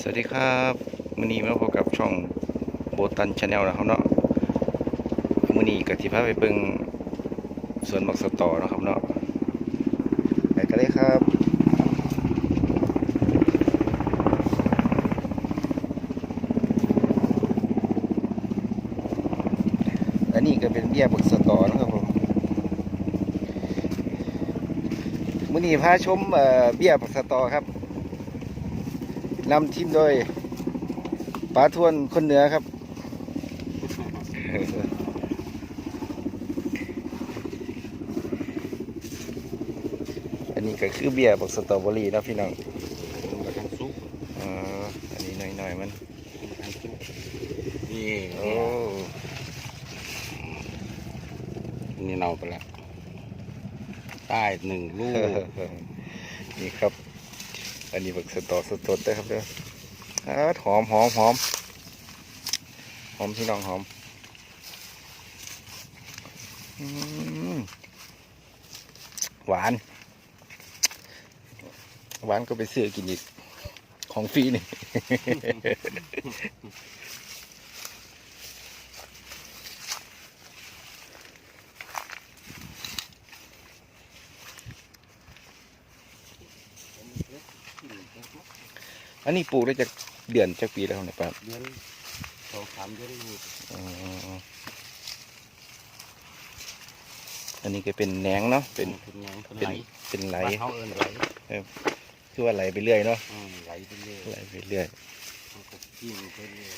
สวัสดีครับมือนี้มาพบกับช่องโบตันชาแนลนะครับเนาะมื้อนี้ก็สิพาไปเบิ่งสวนบักสตอเนาะครับเนาะไปกันเลยครับอันนี้ก็เป็นเบี้ยบักสตอนะครับผมมือนี้พาชมเบี้ยบักสตอครับ นำทีมโดยป๋าทวนคนเหนือครับ อันนี้ก็คือเบียร์บักสตรอเบอรี่เนาะพี่น้องมาทางซุปเอออันนี้หน่อยๆมันมาทางซุปนี่โอ้นี่เนาไปแล้วใต้หนึ่งลูก นี่ครับ อันนี้บักสตอสดๆนะครับเด้อหอมหอมหอมหอมพี่น้องหอมหวาน หวานก็ไปเสื้อกินอีก ของฟรีนี่ อันนี้ปลูกได้จากเดือนจากปีแล้วเนี่ยป้าเดือนสองสามเดือนลูกอ๋ออันนี้ก็เป็นแหนงเนาะเป็นเป็นยังเป็นเป็ไหนลเป็นไหลบ้านเขาเอินไหลคือว่าไหลไปเรื่อยเนาะอืมไหลไปเรื่อยไหลไปเรื่อยมันก็กิ้งไปเรื่อย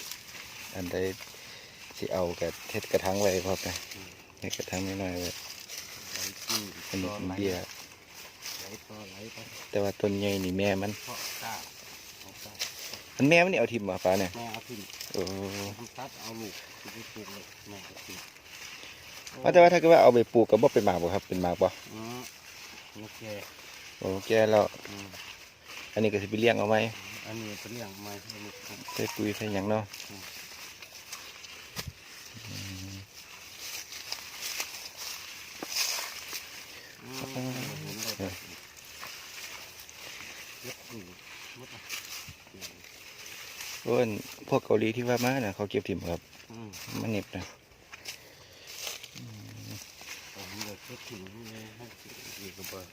อันใดสิเอากับเทศกระถางไว้พอไปเทศกระถางน้อยๆไว้ไหลกิ้งอันนี้ก็เป็นไหลเบี้ยไหลก็ไหลไปแต่ว่าต้นใหญ่นี่แม่มัน มันแม่มันนี่เอาทิมมาป้าเนี่ยแม่เอาทิ้งโอ้ทำตัดเอาลูกที่ไปปลูกเลยแม่ก็ทิ้งว่าแต่ว่าถ้าเกิดว่าเอาไปปลูกก็บ่เป็นหมากบ่ครับ เป็นหมากบ่อืมโอเคโอ้แก่แล้วอืมอันนี้ก็สิไปเลี้ยงเอาไหมอันนี้เป็นเรื่องใหม่ให้ลูกครับใส่ปุ๋ยใส่หยังเนาะอืมเห็นได้แบบเย็บหนึ่งมดอะเพราะว่าพวกเกาหลีที่ว่ามาน่ะเขาเก็บถิ่มครับอืมมันเหน็บนะผมเลยเย็บถึงเลยให้อยู่กับเบอร์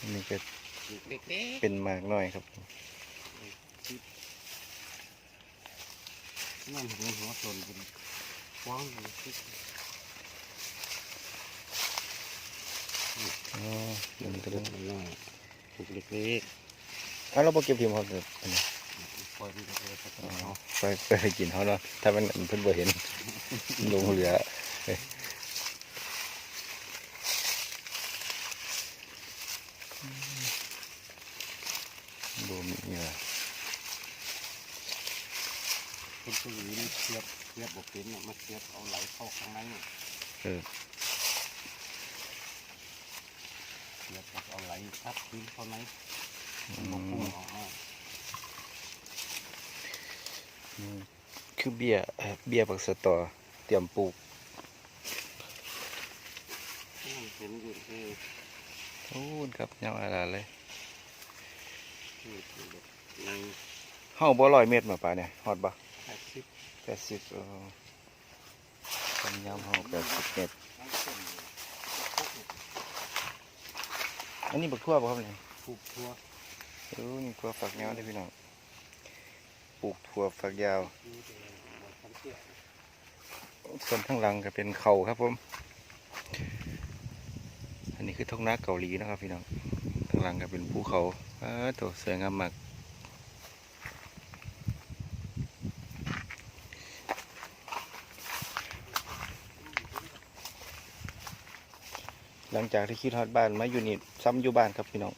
อันนี้ก็เด็กเป็นหมากน้อยครับๆนั่นหัวหัวตนเป็นกว้างเลยที่อ๋ออันนี้ก็เล็เริ่มกน้อยเล็กอ้าวเราบ่เก็บถิ่มครับอันนี้ๆ ปล่อยไปเลยสักอ๋อหน่อยไปไปให้กินเขาเนาะถ้ามันเพิ่นบ่เห็น ลงเหลือเอ้ยบ่มีเหงื่อคุณผู้หญิงเสียบเสียบบกเป็นเนี่ยมาเสียบเอาไหลเข้าข้างในเนี่ยเออเสียบเอาไหลทับพื้นเข้าในอืบกพุ่งออกมา คือเบี้ยเอ่อเบี้ยบักสะตอเตรียมปลูกอืมเห็นอยู่ที่โอ้ยครับยาวอะไรเลยที่ที่แบบในเฮาบ่ร้อยเมตรมาป่าเนี่ยฮอดบ่แปดสิบแปดสิบเออความยาวเฮาแปดสิบเมตรนั่นเส้นอันนี้บักทั่วบ่ครับเนี่ยปลูกทั่วโอ้นี่ทั่วฝักยาวได้อพี่น้องป ลูกถั่วฝักยาวนี่เป็นมันทั้งเตี้ยส่วนข้างหลังก็เป็นเขาครับผม อันนี้คือท้องนาเกาหลีนะครับพี่น้องข้างหลังก็เป็นภูเขาอ้าตัวสวยงามมากหลังจากที่คิดฮอดบ้านมาอยู่นี่ซ้ำอยู่บ้านครับพี่น้อง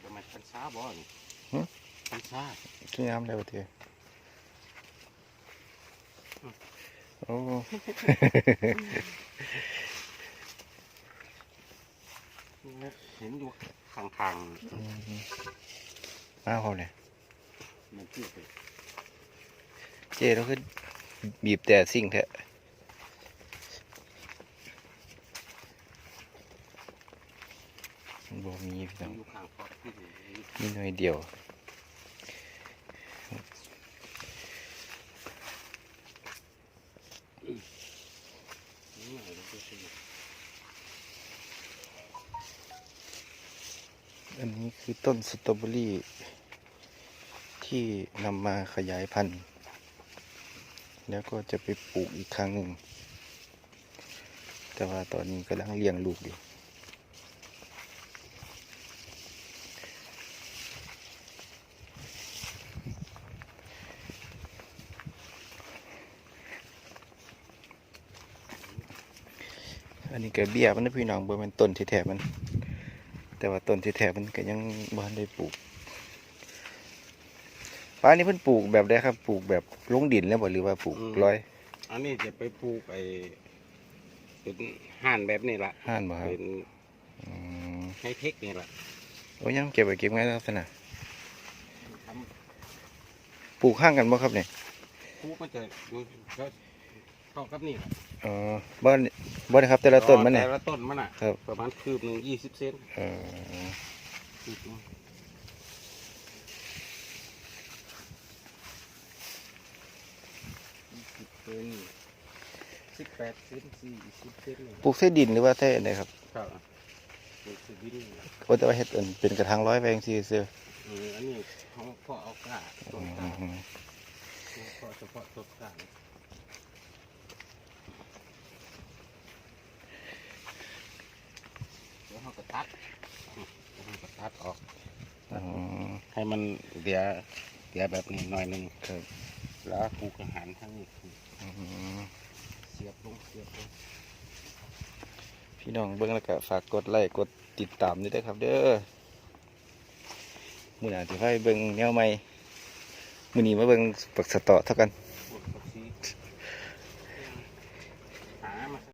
เดี๋ ยวมันพันช้าบ่นี่หึพันช้าสวยงามเลยประเทศโอ้เห็นอยู่ข้างอืมมาเขาเลยๆมันเตี้ยไปเจ๊เราคือบีบแต่สิ่งแท้ บ่มีพี่น้องมีหน่อยเดียวออันนี้คือต้นสตรอเบอรี่ ที่นำมาขยายพันธุ์ แล้วก็จะไปปลูกอีกครั้งหนึ่ง แต่ว่าตอนนี้กำลังเลี้ยงลูกอยู่ อันนี้ก็เบี้ยมันนะพี่น้องบ่แมันต้นที่แท้มัน แต่ว่าต้นที่แท้มันก็ยังบ่ทันได้ปลูกฟ้านี่เพิ่นปลูกแบบใดครับ ปลูกแบบลงดินแล้วบ่หรือว่าปลูกร้อย อันนี้จะไปปลูกไอ้เป็นห่านแบบนี้ละห้านบ่ครับ เป็นอืมไฮเทคนี่ละโอ้ยังเก็บไว้เก็บไว้ลักษณะทปลูกข้างกันบ่ครับเนี่ยำปลูกมันจะก็เข้ากับนี่ละ อ๋อบ่บ่ได้ครับ แต่ละต้นมันเนี่ยแต่ละต้นมันอะครับประมาณคืบหนึ่งยี่สิบเซนเออคืบหนึ่งยี่สิบเซนสิบแปดเซนสี่สิบเซนนี่ปลูกใส่ดินหรือว่าใส่อันใดครับครับปลูกคือดินนี่ล่ะโอ้แต่ว่าเฮ็ดอันเป็นกระถางร้อยแปลงซี่ซื่อเอออันนี้เขาพอเอากล้าๆต้อืนกล้ามพอเฉพาะต้นกล้า เดี๋ยวเขาก็ตัดเดี๋ยวเขาก็ตัดออกอ๋อให้มันเดียเดียแบบนี้หน่อยหนึ่งครับแล้วปลูกอาหารทั้งนี้อืมเสียบลงเสียบลงพี่น้องเบิ่งแล้วก็ฝากกดไลค์กดติดตามด้วยเด้อครับ เด้อมื้อหน้าสิพาไปเบิ่งแนวใหม่มื้อนี้มาเบิ่งปักสะเตาะเท่ากัน